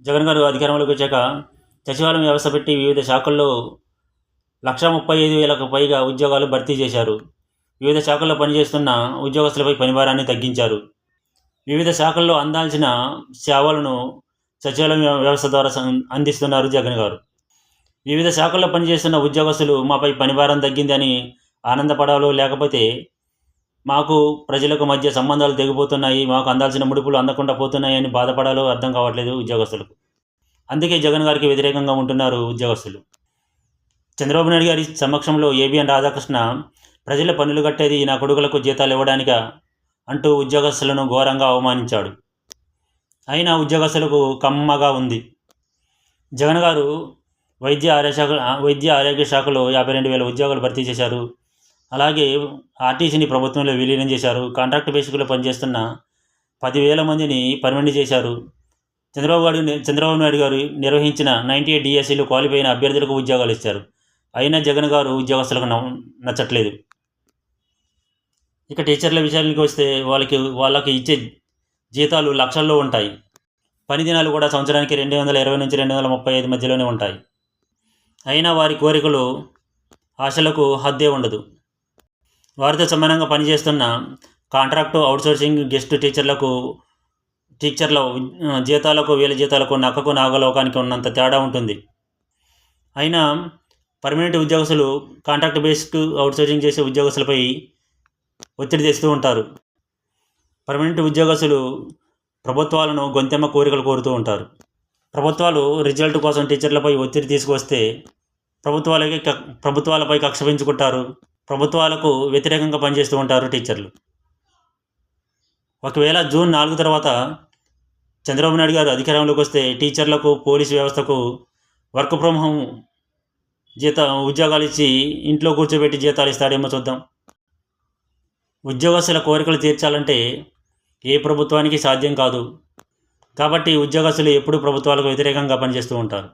జగన్ గారు అధికారంలోకి వచ్చాక సచివాలయం వ్యవస్థ పెట్టి వివిధ శాఖల్లో లక్ష ముప్పై ఐదు వేలకు పైగా ఉద్యోగాలు భర్తీ చేశారు. వివిధ శాఖల్లో పనిచేస్తున్న ఉద్యోగస్తులపై పనిభారాన్ని తగ్గించారు. వివిధ శాఖల్లో అందాల్సిన సేవలను సచివాలయం వ్యవస్థ ద్వారా అందిస్తున్నారు జగన్ గారు. వివిధ శాఖల్లో పనిచేస్తున్న ఉద్యోగస్తులు మాపై పనిభారం తగ్గిందని ఆనందపడాలో లేకపోతే మాకు ప్రజలకు మధ్య సంబంధాలు తెగిపోతున్నాయి మాకు అందాల్సిన ముడుపులు అందకుండా పోతున్నాయి అని బాధపడాలో అర్థం కావట్లేదు ఉద్యోగస్తులకు. అందుకే జగన్ గారికి వ్యతిరేకంగా ఉంటున్నారు ఉద్యోగస్తులు. చంద్రబాబు నాయుడు గారి సమక్షంలో ఏబిఎన్ రాధాకృష్ణ ప్రజల పనులు కట్టేది నా కొడుకులకు జీతాలు ఇవ్వడానిక అంటూ ఉద్యోగస్తులను ఘోరంగా అవమానించాడు. అయినా ఉద్యోగస్తులకు కమ్మగా ఉంది. జగన్ గారు వైద్య ఆరోగ్య శాఖ వైద్య ఆరోగ్య శాఖలో యాభై రెండు వేల ఉద్యోగాలు భర్తీ చేశారు. అలాగే ఆర్టీసీని ప్రభుత్వంలో విలీనం చేశారు. కాంట్రాక్ట్ బేసిక్లో పనిచేస్తున్న పదివేల మందిని పర్మనెంట్ చేశారు. చంద్రబాబు గారు చంద్రబాబు నాయుడు గారు నిర్వహించిన నైంటీ ఎయిట్ డిఎస్సీలో క్వాలిఫై అయిన అభ్యర్థులకు ఉద్యోగాలు ఇచ్చారు. అయినా జగన్ గారు ఉద్యోగస్తులకు నచ్చట్లేదు. ఇక టీచర్ల విషయానికి వస్తే వాళ్ళకి వాళ్ళకి ఇచ్చే జీతాలు లక్షల్లో ఉంటాయి. పని దినాలు కూడా సంవత్సరానికి రెండు వందల ఇరవై నుంచి రెండు వందల ముప్పై ఐదు మధ్యలోనే ఉంటాయి. అయినా వారి కోరికలు ఆశలకు హద్దే ఉండదు. వారితో సమానంగా పనిచేస్తున్న కాంట్రాక్టు అవుట్సోర్సింగ్ గెస్ట్ టీచర్లకు టీచర్ల జీతాలకు వీళ్ళ జీతాలకు నక్కకు నాగలోకానికి ఉన్నంత తేడా ఉంటుంది. అయినా పర్మనెంట్ ఉద్యోగస్తులు కాంట్రాక్ట్ బేస్డ్ అవుట్సోర్సింగ్ చేసే ఉద్యోగస్తులపై ఒత్తిడి తెస్తూ ఉంటారు. పర్మనెంట్ ఉద్యోగస్తులు ప్రభుత్వాలను గొంతెమ్మ కోరికలు కోరుతూ ఉంటారు. ప్రభుత్వాలు రిజల్ట్ కోసం టీచర్లపై ఒత్తిడి తీసుకొస్తే ప్రభుత్వాలకి క- ప్రభుత్వాలపై కక్ష పెంచుకుంటారు. ప్రభుత్వాలకు వ్యతిరేకంగా పనిచేస్తూ ఉంటారు టీచర్లు. ఒకవేళ జూన్ నాలుగు తర్వాత చంద్రబాబు నాయుడు గారు అధికారంలోకి వస్తే టీచర్లకు పోలీసు వ్యవస్థకు వర్క్ ఫ్రమ్ హోమ్ జీత ఉద్యోగాలు ఇచ్చి ఇంట్లో కూర్చోబెట్టి జీతాలు ఇస్తాడేమో చూద్దాం. ఉద్యోగస్తుల కోరికలు తీర్చాలంటే ఏ ప్రభుత్వానికి సాధ్యం కాదు. కాబట్టి ఉద్యోగస్తులు ఎప్పుడూ ప్రభుత్వాలకు వ్యతిరేకంగా పనిచేస్తూ ఉంటారు.